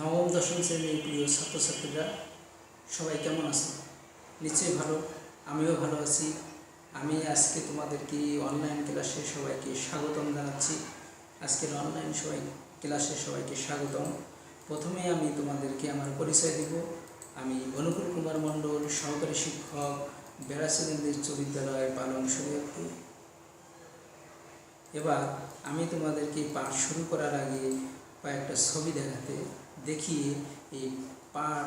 নবম, দশম শ্রেণির প্রিয় ছাত্রছাত্রীরা, সবাই কেমন আছে? নিশ্চয়ই ভালো, আমিও ভালো আছি। আমি আজকে তোমাদেরকে অনলাইন ক্লাসে সবাইকে স্বাগতম জানাচ্ছি। আজকের অনলাইন সবাই ক্লাসে সবাইকে স্বাগতম। প্রথমে আমি তোমাদেরকে আমার পরিচয় দিব। আমি অনুকূল কুমার মণ্ডল, সহকারী শিক্ষক বেড়াচিন্দি উচ্চ বিদ্যালয় পালং শরীয়তপুর এবার আমি তোমাদেরকে পাঠ শুরু করার আগে কয়েকটা ছবি দেখাতে দেখিয়ে এই পাঠ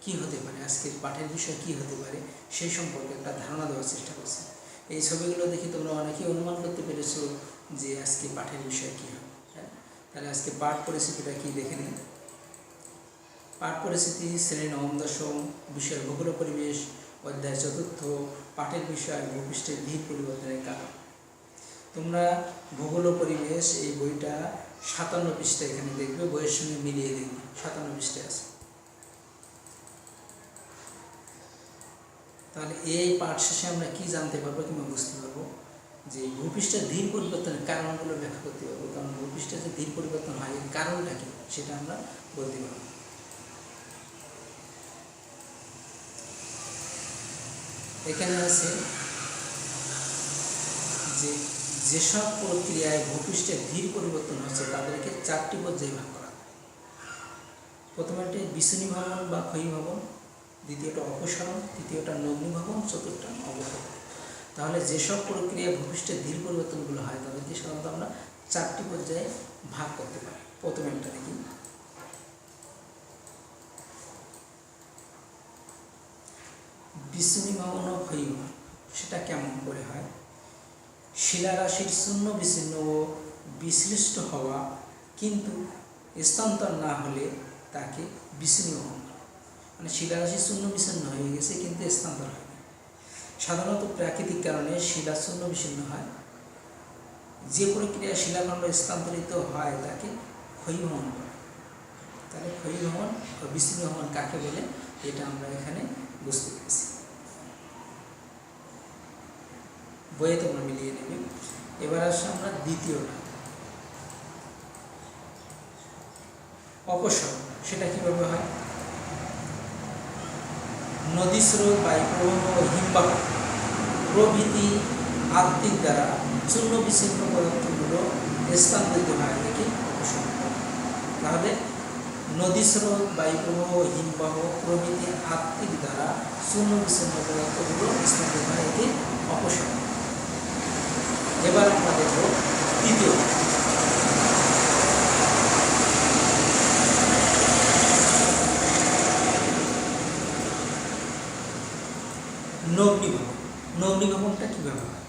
কী হতে পারে, আজকের পাঠের বিষয় কী হতে পারে, সেই সম্পর্কে একটা ধারণা দেওয়ার চেষ্টা করছি। এই ছবিগুলো দেখে তোমরা অনেকেই অনুমান করতে পেরেছ যে আজকে পাঠের বিষয় কী হবে হ্যাঁ? তাহলে আজকে পাঠ পরিস্থিতিটা কী দেখে নিন পাঠ পরিস্থিতি, শ্রেণি নবম, দশম বিষয় ভূগোল পরিবেশ, অধ্যায় চতুর্থ, পাঠের বিষয়, ভূপৃষ্ঠের ধীর পরিবর্তনের কারণ। তোমরা ভূগোল পরিবেশ এই বইটা সাতান্ন পৃষ্ঠা এখানে দেখবে, বইয়ের সঙ্গে মিলিয়ে দেখবে, সাতান্ন পৃষ্ঠা আছে। তাহলে এই পাঠ শেষে আমরা কি জানতে পারব কিংবা বুঝতে পারব? যে ভূপৃষ্ঠের ধীর পরিবর্তনের কারণগুলো ব্যাখ্যা করতে পারব। কারণ ভূপৃষ্ঠের যে ধীর পরিবর্তন হয়, এর কারণটা কি সেটা আমরা বলতে পারব। এখানে আছে যে যেসব প্রক্রিয়ায় ভূপৃষ্ঠের ধীর পরিবর্তন হচ্ছে, তাদেরকে চারটি পর্যায়ে ভাগ করা প্রথমটি বিশুনি ভবন বা ক্ষয়ী ভবন দ্বিতীয়টা অপসারণ, তৃতীয়টা নগ্নি ভবন চতুর্থটা অবক্ষয় তাহলে যেসব প্রক্রিয়ায় ভূপৃষ্ঠের ধীর পরিবর্তনগুলো হয়, তাদেরকে সাধারণত আমরা চারটি পর্যায়ে ভাগ করতে পারি। প্রথমে একটা দেখি। বিশুনি ভবন ও ক্ষয়ী ভবন সেটা কেমন করে হয়? শিলারাশির শূন্য বিচ্ছিন্ন ও বিশ্লিষ্ট হওয়া কিন্তু স্থানান্তর না হলে তাকে বিচ্ছিন্ন ভবন মানে শিলারাশি শূন্য বিচ্ছিন্ন হয়ে গেছে কিন্তু স্থানান্তর হয় সাধারণত প্রাকৃতিক কারণে শিলা শূন্য বিচ্ছিন্ন হয়। যে প্রক্রিয়া শিলাখণ্ড স্থানান্তরিত হয় তাকে ক্ষয়ী ভ্রমণ বলে। তাহলে ক্ষয়ী ভ্রমণ বা বিচ্ছিন্ন ভ্রমণ কাকে বলে? এটা আমরা এখানে বুঝতে পেরেছি। বইয়ে তোমরা মিলিয়ে নেবে। এবার আসে আমরা দ্বিতীয়টা অপসরণ, সেটা কীভাবে হয়? নদী স্রোত বায়ুপ্রবাহ হিমবাহ প্রভৃতি আত্মিক দ্বারা চূর্ণ বিচ্ছিন্ন পদার্থগুলো স্থানান্তরিত হয় দেখি অপসরণ তাহলে নদী স্রোত বায়ুপ্রবাহ হিমবাহ প্রভৃতি আত্মিক দ্বারা চূর্ণ বিচ্ছিন্ন পদার্থগুলো স্থানান্তরিত হয় এটি অপসরণ এবার আমরা দেখব তৃতীয় নগ্নিভবন কীভাবে হয়?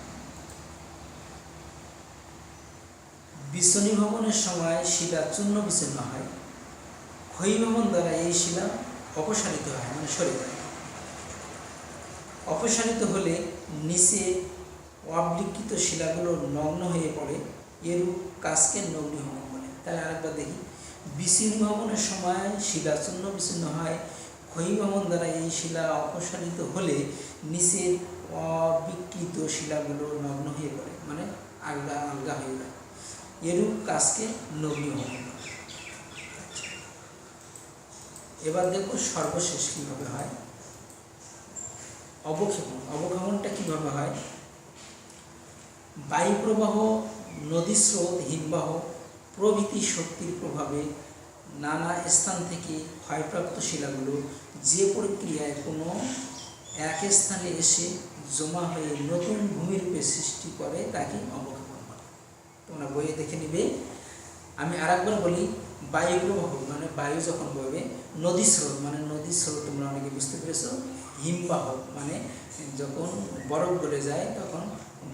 বিশ্বনী ভবনের সময় শিলা চূর্ণ বিচ্ছিন্ন হয়। ক্ষয়ী দ্বারা এই শিলা অপসারিত হয় মানে সরে যায়। অপসারিত হলে নিচে অবলিখিত শিলাগুলো নগ্ন হয়ে পড়ে, এরূপ কাজকে নগ্নি ভবন বলে। তাহলে আরেকবার দেখি। বিচ্ছিন্ন ভবনের সময় শিলা চূর্ণ বিচ্ছিন্ন হয়। ক্ষয়ী ভবন দ্বারা এই শিলা অপসারিত হলে নিচের অবিকৃত শিলাগুলো নগ্ন হয়ে পড়ে মানে আলগা আলগা হয়ে যায়। এরূপ কাজকে নগ্নি ভবন বলে। এবার দেখো সর্বশেষ কীভাবে হয়। অবক্ষেপণ। অবক্ষেপণটা কীভাবে হয়? বায়ু প্রবাহ নদী স্রোত, হিমবাহ প্রভৃতি শক্তির প্রভাবে নানা স্থান থেকে ক্ষয়প্রাপ্ত শিলাগুলো যে প্রক্রিয়ায় কোনো এক স্থানে এসে জমা হয়ে নতুন ভূমিরূপে সৃষ্টি করে, তাকে অবক্ষেপণ বলে তোমরা বইয়ে দেখে নিবে। আমি আরেকবার বলি বায়ু প্রবাহ মানে বায়ু যখন বইবে, নদী স্রোত মানে স্রোত তোমরা অনেকে বুঝতে পেরেছ হিমবাহ মানে যখন বরফ গলে যায়, তখন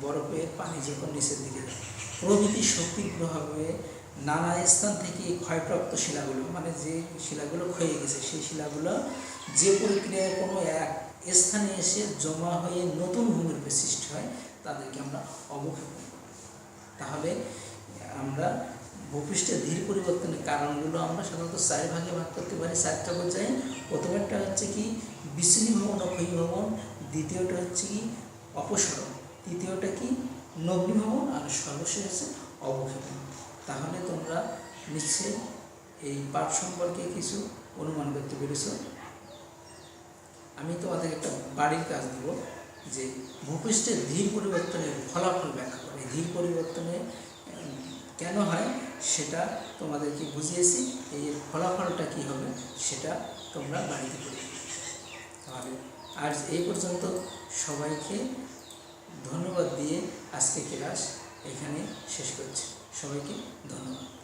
বরফের পানি যখন নিচের দিকে যায় প্রভৃতি শক্তির প্রভাবে নানা স্থান থেকে ক্ষয়প্রাপ্ত শিলাগুলো মানে যে শিলাগুলো ক্ষয়ে গেছে, সেই শিলাগুলো যে প্রক্রিয়ায় কোনো এক স্থানে এসে জমা হয়ে নতুন ভূমিরূপে সৃষ্টি হয়, তাদেরকে আমরা বলি। তাহলে আমরা ভূপৃষ্ঠের ধীর পরিবর্তনের কারণগুলো আমরা সাধারণত চার ভাগে ভাগ করতে পারি, চারটা পর্যায়ে প্রথমেরটা হচ্ছে কি বিচ্ছিন্ন ভবন ও ক্ষয়ী ভবন দ্বিতীয়টা হচ্ছে কি, অপসরণ, তৃতীয়টা কি নগ্নি ভবন আর সর্বশেষ হচ্ছে অবক্ষেপণ। তাহলে তোমরা নিশ্চয়ই এই পাঠ সম্পর্কে কিছু অনুমান করতে পেরেছ। আমি তোমাদের একটা বাড়ির কাজ দেব, যে ভূপৃষ্ঠের ধীর পরিবর্তনের ফলাফল ব্যাখ্যা করে। ধীর পরিবর্তনে কেন হয় সেটা তোমাদেরকে বুঝিয়েছি, এই এর ফলাফলটা কি হবে সেটা তোমরা বাড়িতে করে তাহলে আর এই পর্যন্ত সবাইকে ধন্যবাদ দিয়ে আজকে ক্লাস এখানে শেষ করছি। সবাইকে ধন্যবাদ।